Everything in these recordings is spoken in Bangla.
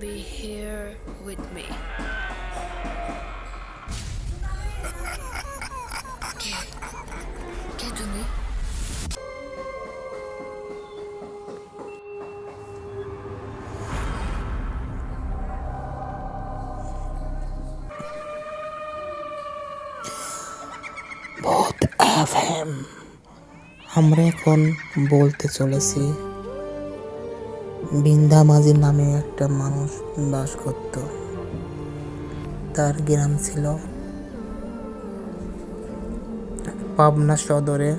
be here with me. কে কে তুমি ভূত এফএম আমরা এখন বলতে চলেছি বিন্দা মাঝি নামে একটা মানুষ বাস করত। তার গ্রাম ছিল পাবনা সদরে।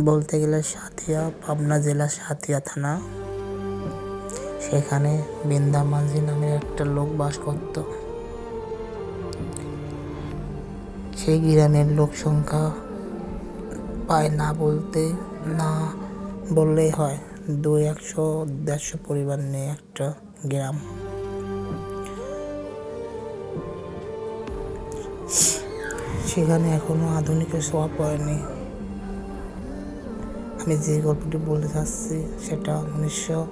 বলতে গেলে সাথিয়া, পাবনা জেলা সাথিয়া থানা। সেখানে বিন্দা মাঝি নামে একটা লোক বাস করতো। সেই গ্রামের লোক সংখ্যা পায় না বলতে, না বললেই হয়। দুই, একশো, দেড়শো পরিবার নিয়ে একটা গ্রাম। সেখানে এখনও আধুনিক ছোঁয়া পড়েনি। আমি যে গল্পটি বলতে চাচ্ছি, সেটা উনিশশো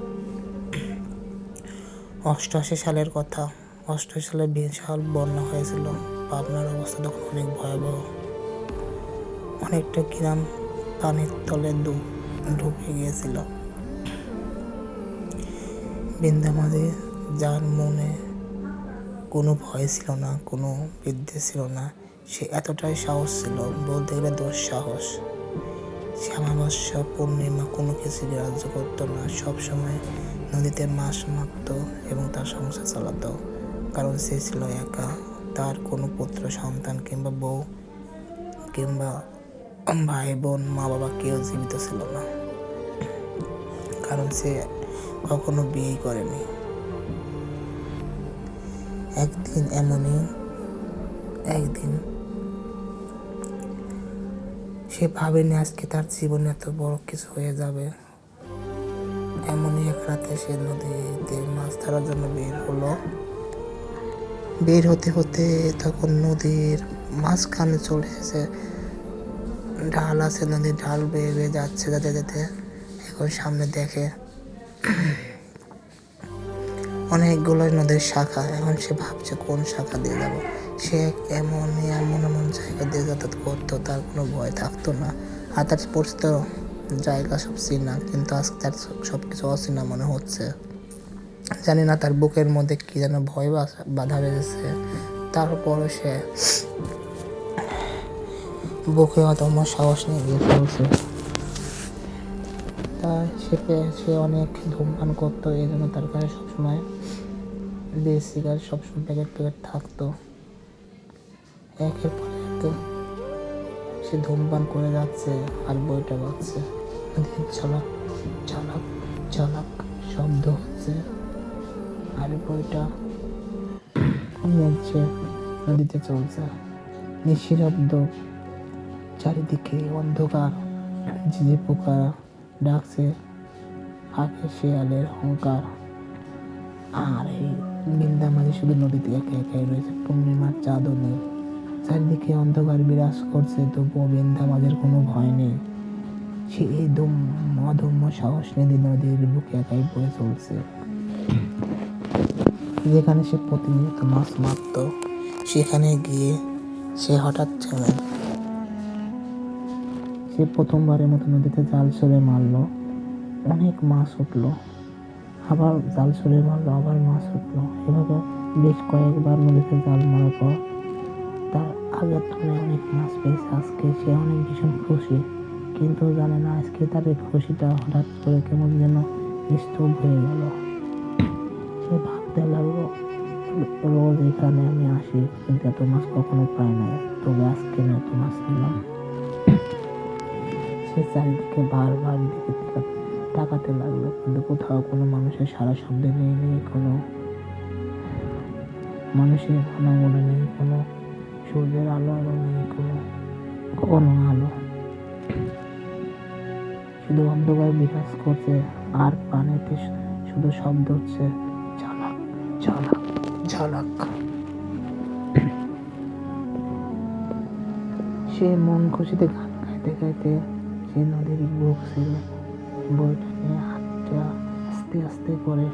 অষ্টআশি সালের কথা। অষ্টআশি সালে বিশাল বন্যা হয়েছিল। পাবনার অবস্থা তখন অনেক ভয়াবহ। অনেকটা গ্রাম পানির তলে ঢুকে গিয়েছিল। বৃন্দামাঝে যার মনে কোনো ভয় ছিল না, কোনো বিদ্যে ছিল না, সে এতটাই সাহস ছিল, বলতে গেলে দোষ সাহস। সে অমাবস্যা পূর্ণিমা কোনো কিছু গ্রাহ্য করতো না সবসময় নদীতে মাছ মারত এবং তার সংসার চালাতো। কারণ সে ছিল একা, তার কোনো পুত্র, সন্তান কিংবা বউ কিংবা ভাই, বোন মা বাবা কেউ জীবিত ছিল না। কারণ সে কখনো বিয়েই করেনি। একদিন এমনই, একদিন সে ভাবেনি আজকে তার জীবনে এত বড় কিছু হয়ে যাবে। এমনই এক রাতে সে নদীতে মাছ ধরার জন্য বের হলো। বের হতে হতে তখন নদীর মাঝখানে চলে এসে ঢাল আছে, নদীর ঢাল বেয়ে বেয়ে যাচ্ছে, যেতে যেতে এখন সামনে দেখে অনেকগুলো নদীর শাখা, এখন সে ভাবছে কোন শাখা দিয়ে যাব। সে এমন এমন এমন জায়গা দিয়ে যাতায়াত করতো, তার কোনো ভয় থাকতো না। আর তার পরিচিত জায়গা সব চিনা কিন্তু আজকে তার সব কিছু অচেনা মনে হচ্ছে। জানি না তার বুকের মধ্যে কি যেন ভয় বাধা বেঁধেছে তারপরও সে বুকে অদম্য সাহস নিয়ে গিয়ে চলছে সে সে অনেক ধূমপান করতো, এই জন্য তার কাছে সবসময় বিড়ি সিগারেট, সবসময় প্যাকেট প্যাকেট থাকতো। একের পর এক সে ধূমপান করে যাচ্ছে আর বইটা বাজছে। নদীর ঝলক ঝলক ঝলক শব্দ হচ্ছে আর বইটা মরছে নদীতে চলছে। নিঃশব্দ চারিদিকে অন্ধকার, ঝিঝি পোকা ডাকছে ফাঁকে শেয়ালের হংকার আর এই বৃন্দা মাঝে শুধু নদীতে একে একাই রয়েছে, পূর্ণিমার চাঁদও নেই। চারিদিকে অন্ধকার বিরাজ করছে, তবুও বৃন্দা মাঝের কোনো ভয় নেই। সে এই দম অদম্য সাহস নিয়ে নদীর বুকে একাই বয়ে চলছে। যেখানে সে প্রতিনিয়ত মাছ মারত, সেখানে গিয়ে সে হঠাৎ থেমে সে প্রথমবারের মতো নদীতে জাল ছড়ে মারলো। অনেক মাছ উঠল। আবার জাল ছড়ে মারলো, আবার মাছ উঠল। এভাবে বেশ কয়েকবার নদীতে জাল মারার পর তার আগের তুলনায় অনেক মাছ পেয়েছে। আজকে সে অনেক ভীষণ খুশি। কিন্তু জানে না আজকে তার এই খুশিটা হঠাৎ করে কেমন যেন স্তূপ হয়ে গেল। সে ভাবতে লাগল, রোজ এখানে আমি আসি, কিন্তু এত মাছ কখনো পাই না। তবে আজকে এত মাছ পেলাম সে চারিদিকে বারবার দিকে তাকা- তাকাতে লাগল। কিন্তু কোথাও কোনো মানুষের সারা শব্দ নেই নেই কোনো মানুষের আনাগোনা নেই, কোনো সূর্যের আলো আলো নেই, কোনো কোনো আলো। শুধু অন্ধকার বিকাশ করছে, আর পানিতে শুধু শব্দ হচ্ছে, ঝালাক ঝালাক ঝালাক। সে মন খুশিতে গান গাইতে গাইতে সে নদীর বুক ছিল বইটা নিয়ে হাতটা আস্তে আস্তে করে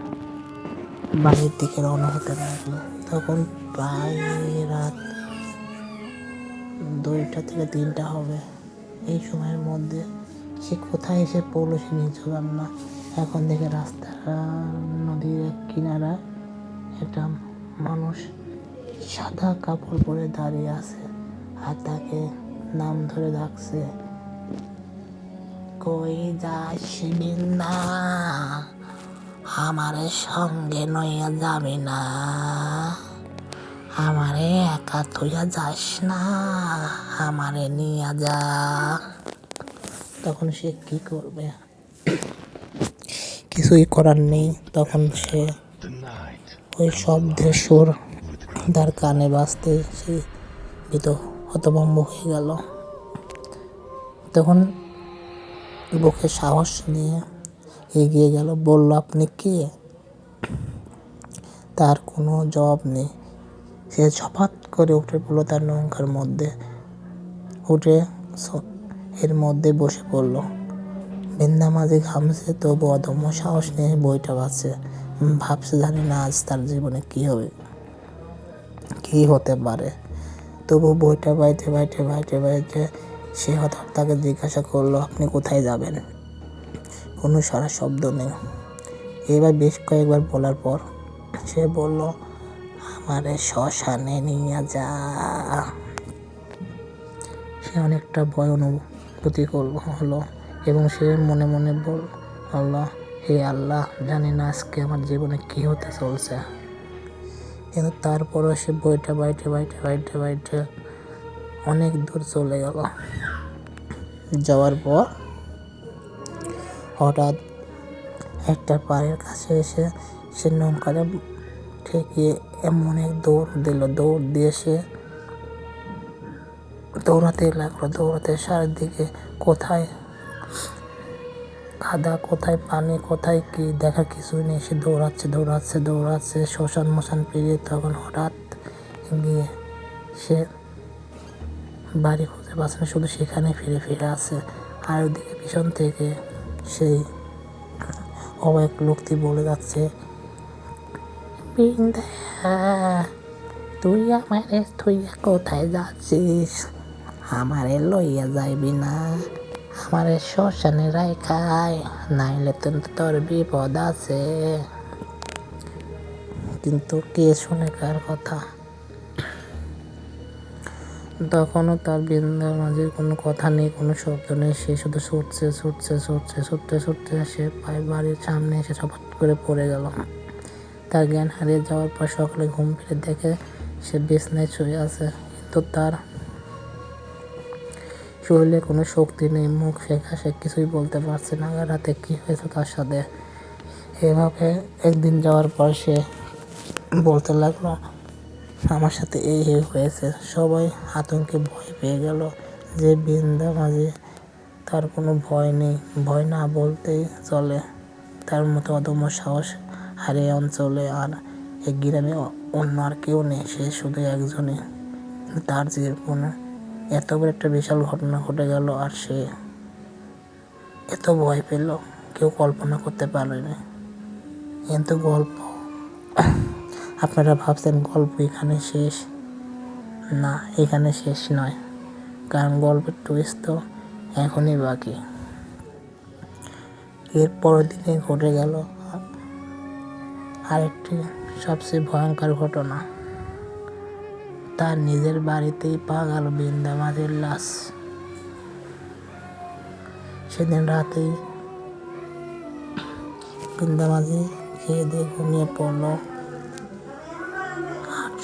বাড়ির দিকে রওনা হতে লাগল। তখন প্রায় রাত দুইটা থেকে তিনটা হবে। এই সময়ের মধ্যে সে কোথায় এসে পড়ল সে নিজেও না। এখন দেখে রাস্তা নদীর এক কিনারায় একটা মানুষ সাদা কাপড় পরে দাঁড়িয়ে আছে আর তাকে নাম ধরে ডাকছে কই যাস না আমারে সঙ্গে নইয়া যাবি না। আমারে একা তুইয়া যাস না, আমারে নিয়ে যা। তখন সে কি করবে? কিছুই করার নেই। তখন সে ওই শব্দের সুর তার কানে বাজতে সে ভীত হতভম্ব হয়ে গেল। তখন বুকে সাহস নিয়ে এগিয়ে গেল। বলল, আপনি কে? তার কোনো জবাব নেই। সে ঝপাত করে উঠে পড়ল তার নৌকার মধ্যে। উঠে এর মধ্যে বসে পড়ল। বৃন্দা মাঝি ঘামছে, তবু অদম্য সাহস নিয়ে বইটা বাজছে। ভাবছে জানি না আজ তার জীবনে কি হবে, কি হতে পারে। তবু বইটা বাইতে বাইতে বাইতে বাইতে সে হঠাৎ তাকে জিজ্ঞাসা করল, আপনি কোথায় যাবেন? কোনো সারা শব্দ নেই। এবার বেশ কয়েকবার বলার পর সে বলল, আমারে শ্মশানে নিয়ে যা। সে অনেকটা ভয় অনুভূতি করল, হলো, এবং সে মনে মনে বল আল্লাহ, হে আল্লাহ, জানি না আজকে আমার জীবনে কি হতে চলছে। কিন্তু তারপরও সে বইটা, বাইটে বাইটে বাইটে বাইটে অনেক দূর চলে গেল। যাওয়ার পর হঠাৎ একটা পাড়ের কাছে এসে সে নৌকাটা ঠেকিয়ে এমন এক দৌড় দিল। দৌড় দিয়ে সে দৌড়াতে লাগল। দৌড়াতে চারিদিকে কোথায় কাদা, কোথায় পানি, কোথায় কি দেখা কিছুই নেই। সে দৌড়াচ্ছে দৌড়াচ্ছে দৌড়াচ্ছে শ্মশান মশান পেরিয়ে তখন হঠাৎ গিয়ে সে বাড়ি খুঁজে পাচ্ছে না, শুধু সেখানে ফিরে ফিরে আছে। আর ওদিকে পিছন থেকে সেই অবাক লোকটি বলে যাচ্ছে তুই আমারে তুই কোথায় যাচ্ছিস? আমারে লইয়া যাইবি না। আমারে শ্মশানে রাখায় নাইলে তো তোর বিপদ আছে। কিন্তু কে শুনে কার কথা? তখনও তার বৃন্দার মাঝে কোনো কথা নেই, কোনো শব্দ নেই। সে শুধু ছুটছে ছুটছে ছুটছে, ছুটতে ছুটতে সে পায়ে বাড়ির সামনে এসে ছপাট করে পড়ে গেল। তার জ্ঞান হারিয়ে যাওয়ার পর সকালে ঘুম ফিরে দেখে সে বিছনায় শুয়ে আছে। কিন্তু তার শরীরে কোনো শক্তি নেই, মুখ শেখা সে কিছুই বলতে পারছে না। রাতে কী হয়েছে তার সাথে? এভাবে একদিন যাওয়ার পর সে বলতে লাগল আমার সাথে এই হয়েছে। সবাই আতঙ্কে ভয় পেয়ে গেল যে বৃন্দা মাঝে তার কোনো ভয় নেই। ভয় না বলতেই চলে তার মতো অদম্য সাহস এই অঞ্চলে আর এই গ্রামে অন্য আর কেউ নেই, সে শুধু একজনে তার জীবনে এত বড় একটা বিশাল ঘটনা ঘটে গেল আর সে এত ভয় পেল, কেউ কল্পনা করতে পারেনি। কিন্তু গল্প আপনারা ভাবছেন গল্প এখানে শেষ? না, এখানে শেষ নয়, কারণ গল্পের টুইস্ট তো এখনই বাকি। এর পরের দিনে ঘটে গেল আরেকটি সবচেয়ে ভয়ঙ্কর ঘটনা। তার নিজের বাড়িতেই পাওয়া গেল বৃন্দা মাঝির লাশ। সেদিন রাতেই বৃন্দা মাঝি খেয়ে দিয়ে ঘুমিয়ে পড়ল।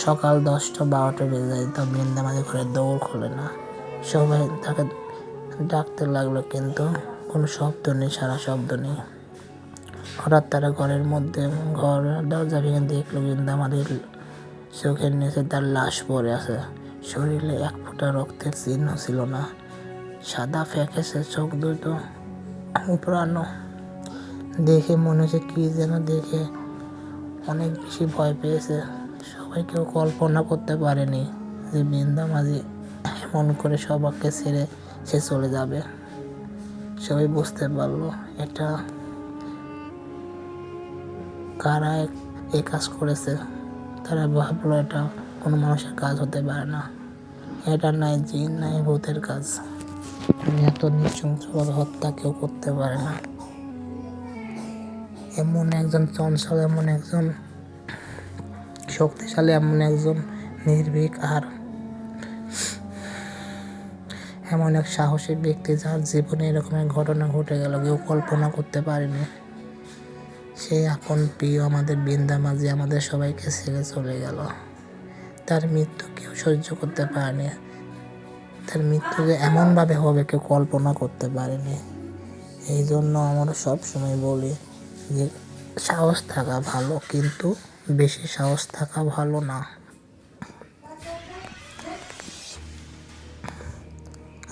সকাল দশটা, বারোটা বেজে যায়, তো বৃন্দা মাঝি ঘরে দৌড় খোলে না। সবাই তাকে ডাকতে লাগল, কিন্তু কোনো শব্দ নেই, সারা শব্দ নেই। হঠাৎ তারা ঘরের মধ্যে, ঘর দরজা ভেঙে দেখল বৃন্দা চোখের নিচে তার লাশ পড়ে আছে। শরীরে এক ফোঁটা রক্তের চিহ্ন ছিল না। সাদা ফ্যাকেসে চোখ দুটো উপরানো দেখে মনে হচ্ছে কী যেন দেখে অনেক বেশি ভয় পেয়েছে। সবাই কেউ কল্পনা করতে পারেনি যে বৃন্দা মাঝি এমন করে সবাইকে ছেড়ে সে চলে যাবে। সবাই বুঝতে পারল এটা কারা এই কাজ করেছে। তারা ভাবলো এটা কোনো মানুষের কাজ হতে পারে না। এটা নাই জিন, নাই ভূতের কাজ। এত নৃশংস হত্যা কেউ করতে পারে না। এমন একজন চঞ্চল, এমন একজন শক্তিশালী এমন একজন নির্ভীক আর এমন এক সাহসী ব্যক্তি যার জীবনে এরকম ঘটনা ঘটে গেল, কেউ কল্পনা করতে পারেনি। সেই আপন প্রিয় আমাদের বৃন্দা মাঝি আমাদের সবাইকে ছেড়ে চলে গেল। তার মৃত্যু কেউ সহ্য করতে পারেনি। তার মৃত্যু যে এমনভাবে হবে, কেউ কল্পনা করতে পারেনি। এই জন্য আমরা সবসময় বলি যে সাহস থাকা ভালো, কিন্তু বেশি সাহস থাকা ভালো না।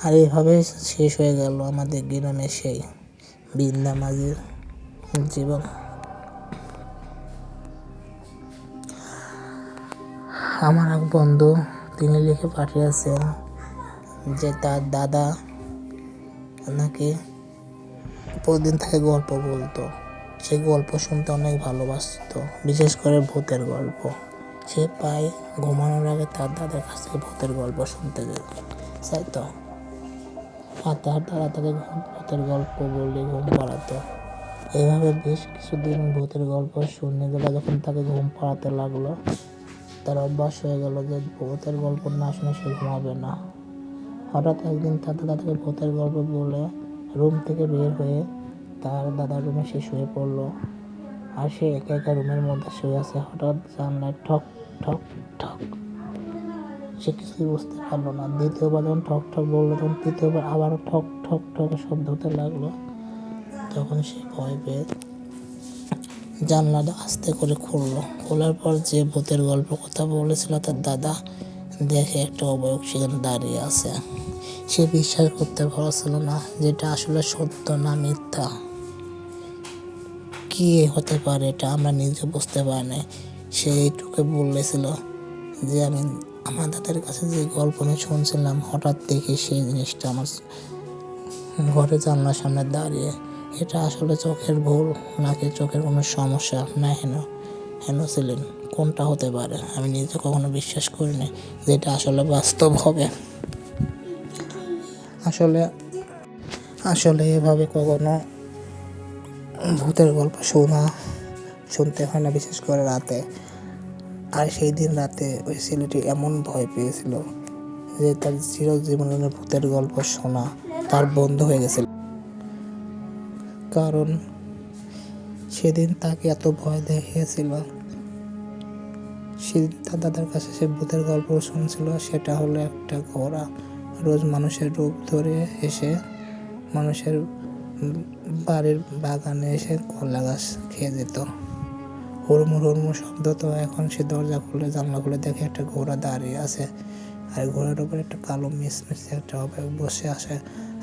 আর এইভাবে শেষ হয়ে গেল আমাদের গ্রামে সেই বৃন্দা মাঝির জীবন। আমার এক বন্ধু, তিনি লিখে পাঠিয়েছেন যে তার দাদা নাকি প্রতিদিন থেকে গল্প বলতো। সেই গল্প শুনতে অনেক ভালোবাসতো, বিশেষ করে ভূতের গল্প। সে প্রায় ঘুমানোর আগে তার দাদার কাছ থেকে ভূতের গল্প শুনতে যেত তাই তো? আর তার দাদা তাকে ভূতের গল্প বলে ঘুম পাড়াতো। এইভাবে বেশ কিছুদিন ভূতের গল্প শুনে গেলে যখন তাকে ঘুম পাড়াতে লাগল, তার অভ্যাস হয়ে গেল যে ভূতের গল্প না শুনে সে ঘুমাবে না। হঠাৎ একদিন তার দাদা তাকে ভূতের গল্প বলে রুম থেকে বের হয়ে তার দাদার রুমে সে শুয়ে পড়ল। আর সে একা একা রুমের মধ্যে শুয়ে আছে। হঠাৎ জানলায় ঠক ঠক ঠক। সে কিছুই বুঝতে পারল না। দ্বিতীয়বার যখন ঠক ঠক বলল, তখন তৃতীয়বার আবারও ঠক ঠক ঠক শব্দ হতে লাগল। তখন সে ভয় পেয়ে জানলাটা আস্তে করে খুললো। খোলার পর যে ভূতের গল্প কথা বলেছিল তার দাদা দেখে একটা অবয়ব সেখানে দাঁড়িয়ে আছে। সে বিশ্বাস করতে পারছিল না যেটা আসলে সত্য না মিথ্যা। কি হতে পারে এটা আমরা নিজে বুঝতে পারি না সে এইটুকু বলেছিল যে আমি আমার দাদার কাছে যে গল্প আমি শুনছিলাম, হঠাৎ দেখি সেই জিনিসটা আমার ঘরে জানলার সামনে দাঁড়িয়ে। এটা আসলে চোখের ভুল নাকি চোখের কোনো সমস্যা? না, হেন হেন ছিলেন। কোনটা হতে পারে? আমি নিজে কখনো বিশ্বাস করিনি যে এটা আসলে বাস্তব হবে। আসলে আসলে এভাবে কখনো ভূতের গল্প শোনা, শুনতে হয় না, বিশেষ করে রাতে। আর সেই দিন রাতে ওই ছেলেটি এমন ভয় পেয়েছিল যে তার চিরজীবনের ভূতের গল্প শোনা তার বন্ধ হয়ে গেছিল। কারণ সেদিন তাকে এত ভয় দেখিয়েছিল সেদিন তার দাদার কাছে সে ভূতের গল্প শুনছিল সেটা হলো একটা ঘোড়া। রোজ মানুষের রূপ ধরে এসে মানুষের বাড়ির বাগানে এসে কলা গাছ খেয়ে যেত। হুড়মুড় হুড়মুড় শব্দ তো এখন সে দরজা খুলে জানলা খুলে দেখে একটা ঘোড়া দাঁড়িয়ে আছে। আর ঘোড়ার উপরে একটা কালো মিসমিস একটা হবে বসে আসে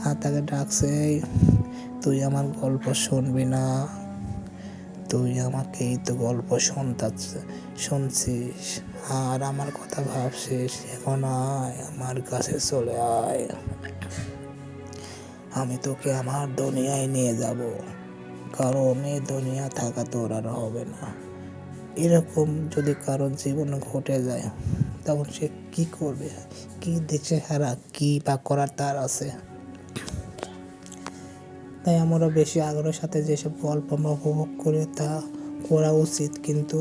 আর তাকে ডাকছে "এই, তুই আমার গল্প শুনবি না। তুই আমাকেই তো গল্প শুনতা শুনছিস? আর আমার কথা ভাবছিস? এখন আয়, আমার কাছে চলে আয়। আমি তোকে আমার দুনিয়ায় নিয়ে যাব। কারণ এই দুনিয়া থাকা তোর আর হবে না। এরকম যদি কারোর জীবনে ঘটে যায়, তখন সে কি করবে? কি দিচ্ছে হারা কি বা করার তার আছে? তাই আমরা বেশি আগ্রহের সাথে যেসব গল্প আমরা উপভোগ করি তা করা উচিত, কিন্তু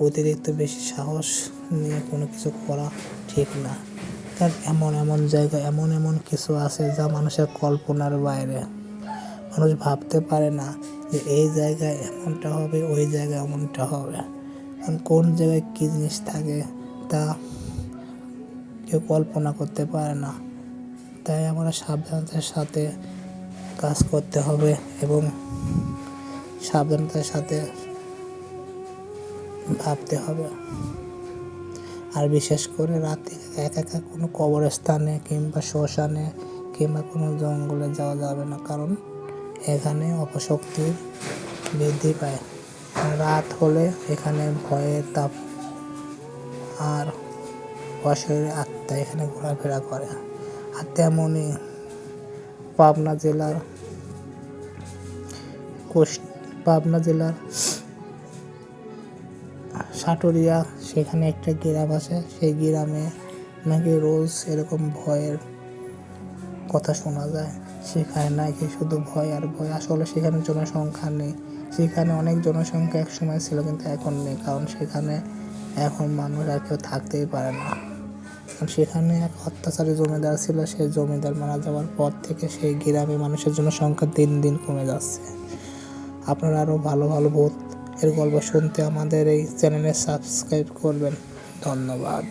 অতিরিক্ত বেশি সাহস নিয়ে কোনো কিছু করা ঠিক না। কারণ এমন এমন জায়গা, এমন এমন কিছু আছে যা মানুষের কল্পনার বাইরে। মানুষ ভাবতে পারে না যে এই জায়গায় এমনটা হবে, ওই জায়গায় এমনটা হবে। কারণ কোন জায়গায় কী জিনিস থাকে তা কেউ কল্পনা করতে পারে না। তাই আমরা সাবধানতার সাথে কাজ করতে হবে এবং সাবধানতার সাথে ভাবতে হবে। আর বিশেষ করে রাতে একা একা কোনো কবরস্থানে কিংবা শ্মশানে কিংবা কোনো জঙ্গলে যাওয়া যাবে না, কারণ এখানে অপশক্তির বৃদ্ধি পায়। রাত হলে এখানে ভয়ের তাপ আর অশরীর আত্মা এখানে ঘোরাফেরা করে। আর তেমনই পাবনা জেলার পাবনা জেলার সাটুরিয়া, সেখানে একটা গ্রাম আছে। সেই গ্রামে নাকি রোজ এরকম ভয়ের কথা শোনা যায়। সেখানে নাকি শুধু ভয় আর ভয়। আসলে সেখানে জনসংখ্যা নেই। সেখানে অনেক জনসংখ্যা এক সময় ছিল, কিন্তু এখন নেই। কারণ সেখানে এখন মানুষ আর কেউ থাকতেই পারে না। কারণ সেখানে এক অত্যাচারী জমিদার ছিল সেই জমিদার মারা যাওয়ার পর থেকে সেই গ্রামে মানুষের জন্য সংখ্যা দিন দিন কমে যাচ্ছে। আপনারা আরও ভালো ভালো ভূত এর গল্প শুনতে আমাদের এই চ্যানেলে সাবস্ক্রাইব করবেন। ধন্যবাদ।